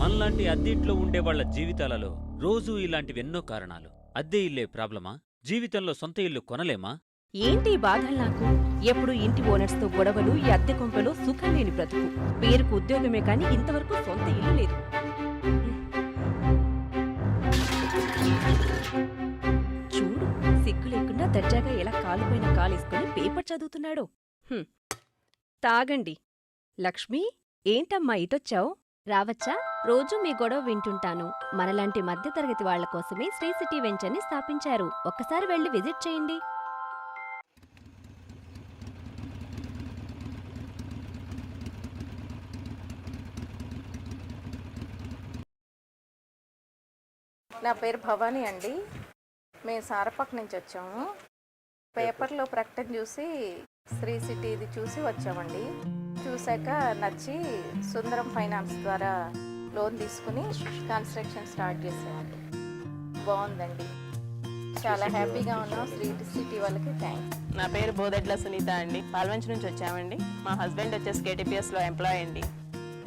మనలాంటి అద్దె ఇంట్లో ఉండే వాళ్ళ జీవితాలలో రోజూ ఇలాంటివెన్నో కారణాలు. అద్దె ఇల్లే ప్రాబ్లమా? జీవితంలో సొంత ఇల్లు కొనలేమా? ఏంటి బాధలు నాకు? ఎప్పుడు ఇంటి ఓనర్స్తో గొడవలు ఈ అద్దె కొంపలు సుఖం లేని బ్రతుకు. పేరుకు ఉద్యోగమే కానీ ఇంతవరకు సొంత ఇల్లు లేదు. చూడు సిగ్గు లేకుండా దర్జాగా ఎలా కాలుపోయిన కాలేసుకుని పేపర్ చదువుతున్నాడో. తాగండి. లక్ష్మి ఏంటమ్మా ఇటొచ్చావు? రావచ్చా? రోజూ మీ గొడవ వింటుంటాను. మనలాంటి మధ్యతరగతి వాళ్ళ కోసమే శ్రీ సిటీ వెంచర్ని స్థాపించారు. ఒక్కసారి వెళ్ళి విజిట్ చేయండి. నా పేరు భవానీ అండి. మేము సారపక్ నుంచి వచ్చాము. పేపర్లో ప్రకటన చూసి శ్రీ సిటీ ఇది చూసి వచ్చామండి. చూశాక నచ్చి సుందరం ఫైనాన్స్ ద్వారా లోన్ తీసుకుని కన్స్ట్రక్షన్ స్టార్ట్ చేసామండి బాగుందండి. చాలా హ్యాపీగా ఉన్నాం. శ్రీ సిటీ వాళ్ళకి థ్యాంక్స్. నా పేరు బోదెడ్ల సునీత అండి. పాల్వంచి నుంచి వచ్చామండి. మా హస్బెండ్ వచ్చేసి కేటీపీఎస్లో ఎంప్లాయ్ అండి.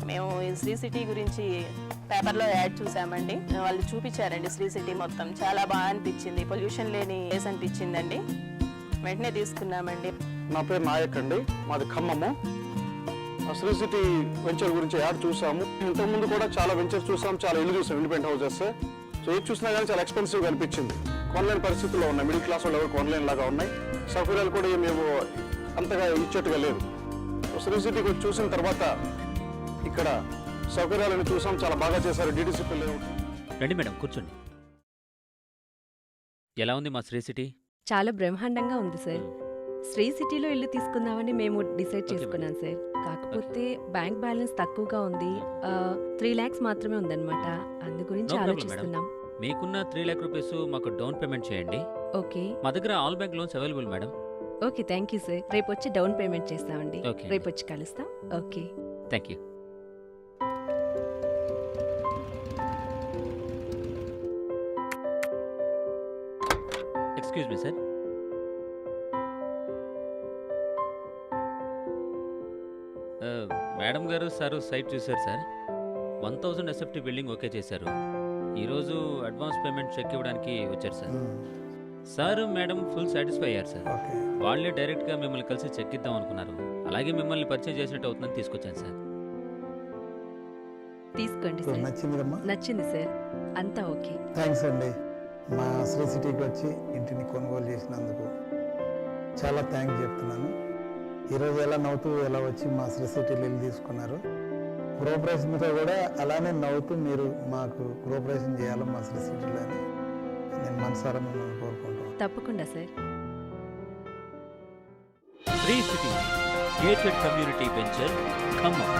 మేము ఈ శ్రీ సిటీ గురించి పేపర్లో యాడ్ చూసామండి. వాళ్ళు చూపించారండి శ్రీ సిటీ మొత్తం. చాలా బాగా అనిపించింది. పొల్యూషన్ లేని ప్లేస్ అనిపించిందండి. వెంటనే తీసుకున్నామండి. నా పేరు నాయక్ అండి. మాది ఖమ్మము. శ్రీ సిటీ వెంచర్ గురించి యాడ్ చూసాము. ఇంతకుముందు కూడా చాలా వెంచర్ చూసాం. చాలా ఇల్లు చూసాం. ఇండిపెండెంట్ హౌసెస్ సో ఏది చూసినా కానీ చాలా ఎక్స్పెన్సివ్ అనిపించింది. కొనలేని పరిస్థితుల్లో ఉన్నాయి. మిడిల్ క్లాస్ వాళ్ళు ఎవరు కొనలేని లాగా ఉన్నాయి. సౌకర్యాలు కూడా మేము అంతగా ఇచ్చేట్టుగా లేదు. శ్రీ సిటీకి చూసిన తర్వాత ఇక్కడ సౌకర్యాలను చూసాం. చాలా బాగా చేశారు. డీడీసీ పిల్లలు. రండి మేడం కూర్చోండి. ఎలా ఉంది మా శ్రీ సిటీ? చాలా బ్రహ్మాండంగా ఉంది సార్. శ్రీ సిటీలో ఇల్లు తీసుకుందామని మేము డిసైడ్ చేసుకున్నాం సార్. కాకపోతే బ్యాంక్ బ్యాలెన్స్ తక్కువగా ఉంది. త్రీ లాక్స్ మాత్రమే ఉందన్నమాట. అందు గురించి No problem, ఆలోచిస్తున్నాం. మీకున్న త్రీ ల్యాక్ రూపీస్ మాకు డౌన్ పేమెంట్ చేయండి. ఓకే. మా దగ్గర all bank loans available madam. Okay thank you sir. రేపు వచ్చి డౌన్ పేమెంట్ చేస్తామండి. Okay. రేపు వచ్చి కలుస్తాం. Okay. Thank you excuse me sir madam గారు సారు సైట్ చూశారు sir one thousand SFT building okay చేశారు. ఈరోజు అడ్వాన్స్ పేమెంట్ చెక్ ఇవ్వడానికి వచ్చారు sir sir madam full satisfy అయ్యారు సార్ వాళ్ళే డైరెక్ట్గా మిమ్మల్ని కలిసి చెక్ ఇద్దాం అనుకున్నారు. అలాగే మిమ్మల్ని పరిచయం చేసినట్టు అవుతుందని తీసుకొచ్చాను సార్ తీసుకోండి సార్ నచ్చింది సార్ అంతా ఓకే థ్యాంక్స్ అండి. మా శ్రీ సిటీకి వచ్చి ఇంటిని కొనుగోలు చేసినందుకు చాలా థ్యాంక్స్ చెప్తున్నాను. ఈరోజు ఎలా నవ్వుతూ ఎలా వచ్చి మా శ్రీ సిటీలో ఇల్లు తీసుకున్నారు. గృహప్రవేశంతో కూడా అలానే నవ్వుతూ మీరు మాకు గృహప్రవేశం చేయాలి మా శ్రీ సిటీలో అని నేను మనసారా మిమ్మల్ని కోరుకుంటున్నాను. తప్పకుండా sir. Sri city gated community venture Khammam.